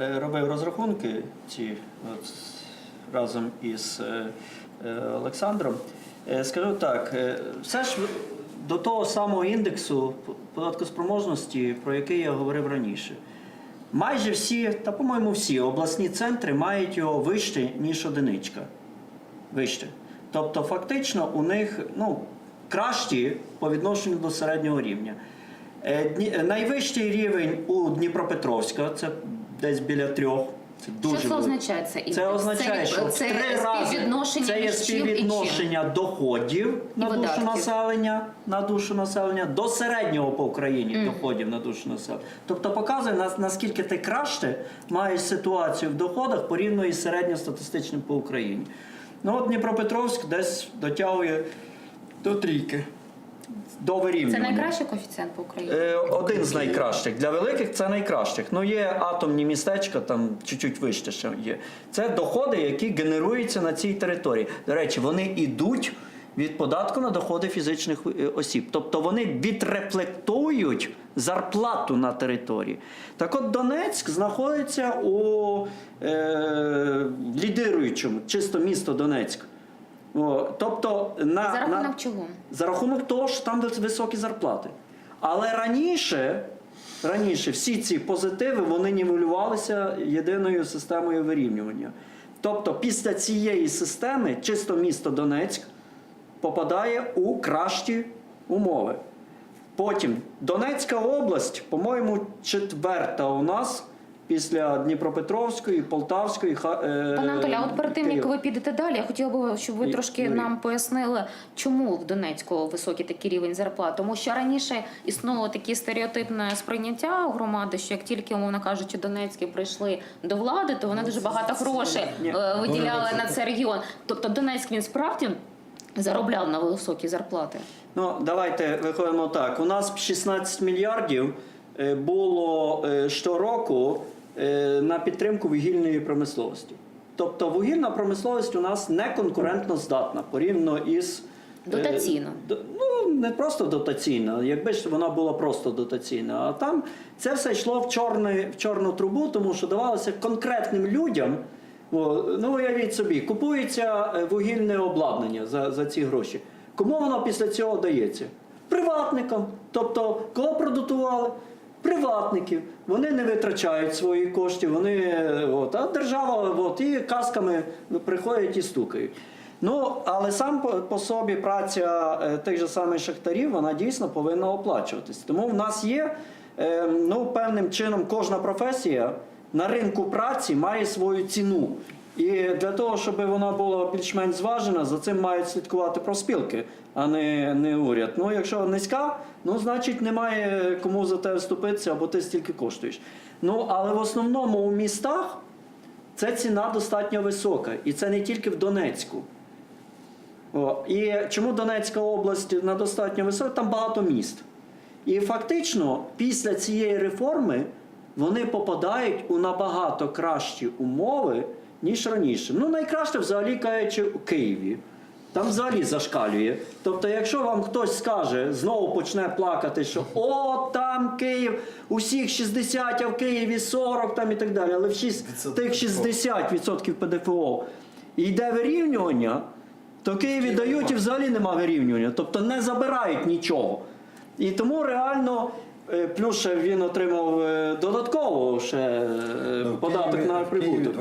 Е, робив розрахунки ці от, разом із е, е, Олександром. Скажу так, все ж до того самого індексу податкоспроможності, про який я говорив раніше. Майже всі, та по-моєму всі обласні центри мають його вище, ніж одиничка. Вище. Тобто, фактично, у них ну, кращі по відношенню до середнього рівня. Найвищий рівень у Дніпропетровська, це десь біля трьох. Це дуже Що це означає це індекс? Це означає, що в це три рази це є співвідношення доходів І на душу видатків. населення на душу населення до середнього по Україні доходів на душу населення. Тобто показує нас наскільки ти краще маєш ситуацію в доходах порівняно із середньостатистичним по Україні. Ну от Дніпропетровськ десь дотягує до трійки. До Це вирівнювання. найкращий коефіцієнт по Україні. Е, Один з найкращих. Для великих це найкращих. Ну є атомні містечка, там чуть-чуть вище ще є. Це доходи, які генеруються на цій території. До речі, вони йдуть від податку на доходи фізичних е, осіб. Тобто вони відрефлектують зарплату на території. Так от Донецьк знаходиться у е, лідируючому, чисто місто Донецьк. Тобто на, За рахунок на, чого? за рахунок того, що там високі зарплати. Але раніше, раніше всі ці позитиви вони нівелювалися єдиною системою вирівнювання. Тобто, після цієї системи чисто місто Донецьк попадає у кращі умови. Потім Донецька область, по-моєму, четверта у нас після Дніпропетровської, Полтавської. Е, Пане Анатолій, а от перед тим як ви підете далі, я хотіла б, щоб ви трошки нам пояснили, чому в Донецьку високий такий рівень зарплат. Тому що раніше існувало таке стереотипне сприйняття громади, що як тільки, умовно кажучи, Донецькі прийшли до влади, то вони дуже багато грошей е, виділяли на цей регіон. Тобто Донецьк він справді заробляв на високі зарплати. Ну, давайте виходимо так. У нас 16 мільярдів е, було щороку на підтримку вугільної промисловості. Тобто вугільна промисловість у нас не конкурентно здатна порівняно із. е, Дотаційно. Ну, не просто дотаційна, якби ж вона була просто дотаційна. А там це все йшло в, чорний, в чорну трубу, тому що давалося конкретним людям. О, ну, уявіть собі, купується е, вугільне обладнання за, за ці гроші. Кому воно після цього дається? Приватникам. Тобто, кого продутували? Приватників. Вони не витрачають свої кошти, вони, от, а держава от, і касками приходять і стукають. Ну, але сам по, по собі праця е, тих же самих шахтарів, вона дійсно повинна оплачуватись. Тому в нас є е, ну, певним чином кожна професія на ринку праці має свою ціну. І для того, щоб вона була більш-менш зважена, за цим мають слідкувати профспілки, а не, не уряд. Ну, якщо низька, ну значить немає кому за тебе вступитися, або ти стільки коштуєш. Ну, але в основному у містах ця ціна достатньо висока. І це не тільки в Донецьку. О, і чому Донецька область на достатньо висока? Там багато міст. І фактично, після цієї реформи вони попадають у набагато кращі умови, ніж раніше. Ну, найкраще взагалі кажучи, у Києві. Там взагалі зашкалює. Тобто, якщо вам хтось скаже, знову почне плакати, що о, там Київ, усіх 60, а в Києві 40 там і так далі, але в шість- тих 60% ПДФО йде вирівнювання, то Києві дають і взагалі нема вирівнювання, тобто не забирають нічого. І тому реально, плюс ще він отримав е, додатково ще е, Ну, податок на прибуток. 20